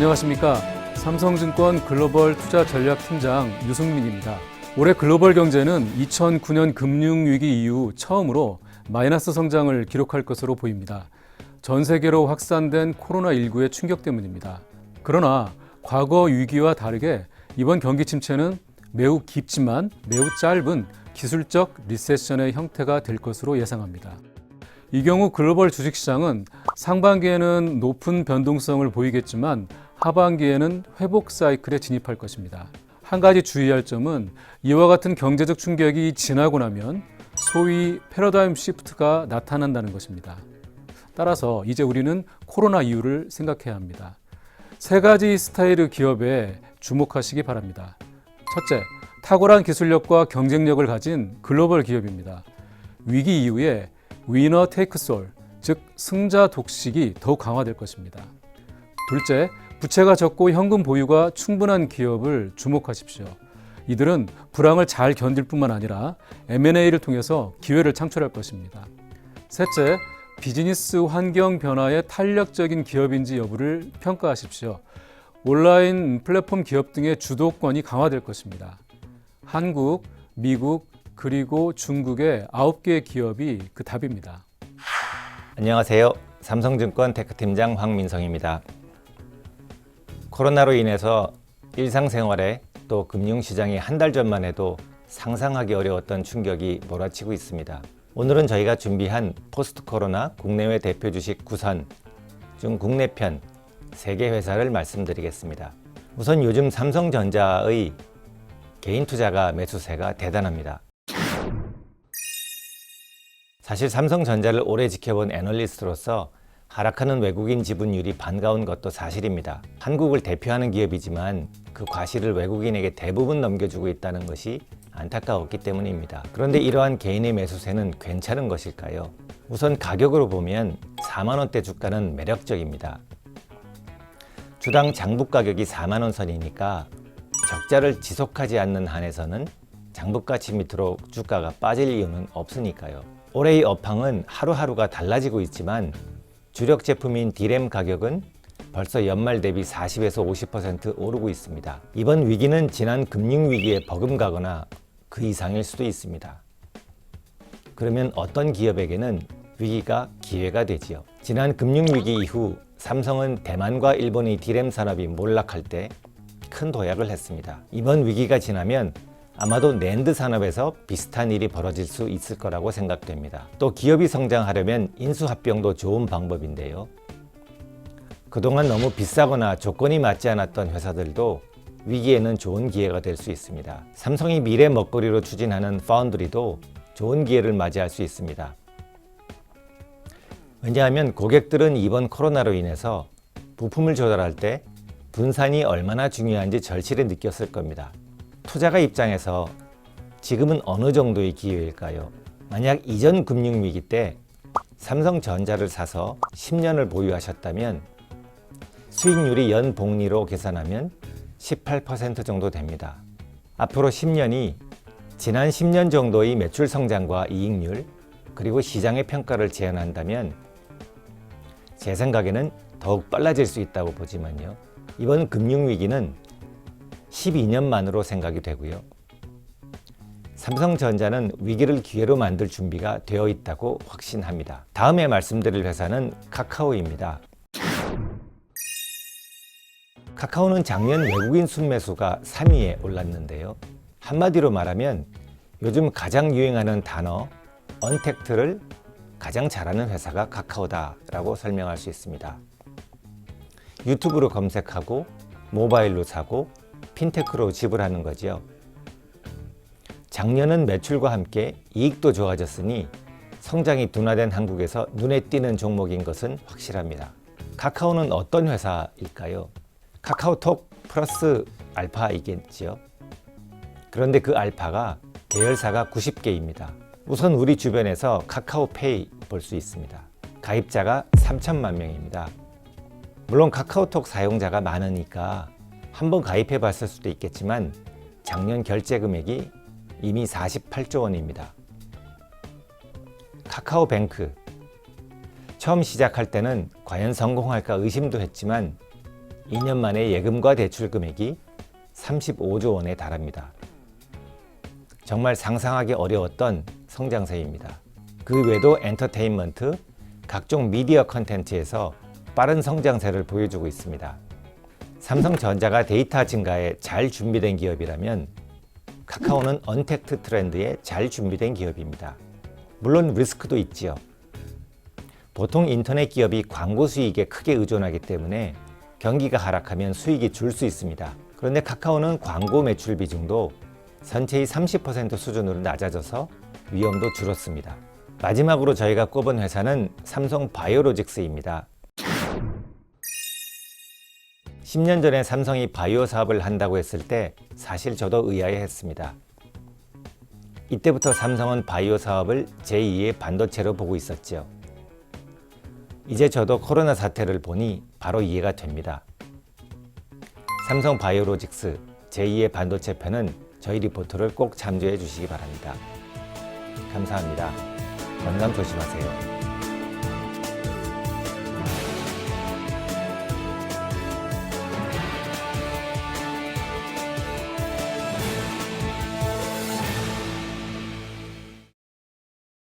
안녕하십니까. 삼성증권 글로벌 투자 전략 팀장 유승민입니다. 올해 글로벌 경제는 2009년 금융위기 이후 처음으로 마이너스 성장을 기록할 것으로 보입니다. 전 세계로 확산된 코로나19의 충격 때문입니다. 그러나 과거 위기와 다르게 이번 경기 침체는 매우 깊지만 매우 짧은 기술적 리세션의 형태가 될 것으로 예상합니다. 이 경우 글로벌 주식시장은 상반기에는 높은 변동성을 보이겠지만 하반기에는 회복 사이클에 진입할 것입니다. 한 가지 주의할 점은 이와 같은 경제적 충격이 지나고 나면 소위 패러다임 시프트가 나타난다는 것입니다. 따라서 이제 우리는 코로나 이후를 생각해야 합니다. 세 가지 스타일의 기업에 주목하시기 바랍니다. 첫째, 탁월한 기술력과 경쟁력을 가진 글로벌 기업입니다. 위기 이후에 위너 테이크 솔, 즉 승자 독식이 더욱 강화될 것입니다. 둘째, 부채가 적고 현금 보유가 충분한 기업을 주목하십시오. 이들은 불황을 잘 견딜 뿐만 아니라 M&A를 통해서 기회를 창출할 것입니다. 셋째, 비즈니스 환경 변화에 탄력적인 기업인지 여부를 평가하십시오. 온라인 플랫폼 기업 등의 주도권이 강화될 것입니다. 한국, 미국, 그리고 중국의 9개의 기업이 그 답입니다. 안녕하세요. 삼성증권 테크팀장 황민성입니다. 코로나로 인해서 일상생활에 또 금융시장이 한 달 전만 해도 상상하기 어려웠던 충격이 몰아치고 있습니다. 오늘은 저희가 준비한 포스트 코로나 국내외 대표 주식 구선 중 국내편 세 개 회사를 말씀드리겠습니다. 우선 요즘 삼성전자의 개인 투자가 매수세가 대단합니다. 사실 삼성전자를 오래 지켜본 애널리스트로서 하락하는 외국인 지분율이 반가운 것도 사실입니다. 한국을 대표하는 기업이지만 그 과실을 외국인에게 대부분 넘겨주고 있다는 것이 안타까웠기 때문입니다. 그런데 이러한 개인의 매수세는 괜찮은 것일까요? 우선 가격으로 보면 4만원대 주가는 매력적입니다. 주당 장부 가격이 4만원 선이니까 적자를 지속하지 않는 한에서는 장부가치 밑으로 주가가 빠질 이유는 없으니까요. 올해의 업황은 하루하루가 달라지고 있지만 주력 제품인 디램 가격은 벌써 연말 대비 40에서 50% 오르고 있습니다. 이번 위기는 지난 금융 위기에 버금가거나 그 이상일 수도 있습니다. 그러면 어떤 기업에게는 위기가 기회가 되지요. 지난 금융 위기 이후 삼성은 대만과 일본의 디램 산업이 몰락할 때 큰 도약을 했습니다. 이번 위기가 지나면 아마도 낸드 산업에서 비슷한 일이 벌어질 수 있을 거라고 생각됩니다. 또 기업이 성장하려면 인수합병도 좋은 방법인데요. 그동안 너무 비싸거나 조건이 맞지 않았던 회사들도 위기에는 좋은 기회가 될 수 있습니다. 삼성이 미래 먹거리로 추진하는 파운드리도 좋은 기회를 맞이할 수 있습니다. 왜냐하면 고객들은 이번 코로나로 인해서 부품을 조달할 때 분산이 얼마나 중요한지 절실히 느꼈을 겁니다. 투자가 입장에서 지금은 어느 정도의 기회일까요? 만약 이전 금융위기 때 삼성전자를 사서 10년을 보유하셨다면 수익률이 연 복리로 계산하면 18% 정도 됩니다. 앞으로 10년이 지난 10년 정도의 매출 성장과 이익률 그리고 시장의 평가를 재현한다면 제 생각에는 더욱 빨라질 수 있다고 보지만요. 이번 금융위기는 12년 만으로 생각이 되고요. 삼성전자는 위기를 기회로 만들 준비가 되어 있다고 확신합니다. 다음에 말씀드릴 회사는 카카오입니다. 카카오는 작년 외국인 순매수가 3위에 올랐는데요. 한마디로 말하면 요즘 가장 유행하는 단어 언택트를 가장 잘하는 회사가 카카오다라고 설명할 수 있습니다. 유튜브로 검색하고 모바일로 사고 핀테크로 지불하는 거지요. 작년은 매출과 함께 이익도 좋아졌으니 성장이 둔화된 한국에서 눈에 띄는 종목인 것은 확실합니다. 카카오는 어떤 회사일까요? 카카오톡 플러스 알파이겠지요. 그런데 그 알파가 계열사가 90개입니다. 우선 우리 주변에서 카카오페이 볼 수 있습니다. 가입자가 3천만 명입니다. 물론 카카오톡 사용자가 많으니까 한번 가입해 봤을 수도 있겠지만 작년 결제 금액이 이미 48조 원입니다. 카카오뱅크 처음 시작할 때는 과연 성공할까 의심도 했지만 2년 만에 예금과 대출 금액이 35조 원에 달합니다. 정말 상상하기 어려웠던 성장세입니다. 그 외에도 엔터테인먼트, 각종 미디어 컨텐츠에서 빠른 성장세를 보여주고 있습니다. 삼성전자가 데이터 증가에 잘 준비된 기업이라면 카카오는 언택트 트렌드에 잘 준비된 기업입니다. 물론 리스크도 있지요. 보통 인터넷 기업이 광고 수익에 크게 의존하기 때문에 경기가 하락하면 수익이 줄 수 있습니다. 그런데 카카오는 광고 매출 비중도 전체의 30% 수준으로 낮아져서 위험도 줄었습니다. 마지막으로 저희가 꼽은 회사는 삼성 바이오로직스입니다. 10년 전에 삼성이 바이오 사업을 한다고 했을 때 사실 저도 의아해했습니다. 이때부터 삼성은 바이오 사업을 제2의 반도체로 보고 있었지요. 이제 저도 코로나 사태를 보니 바로 이해가 됩니다. 삼성 바이오로직스 제2의 반도체 편은 저희 리포터를 꼭 참조해 주시기 바랍니다. 감사합니다. 건강 조심하세요.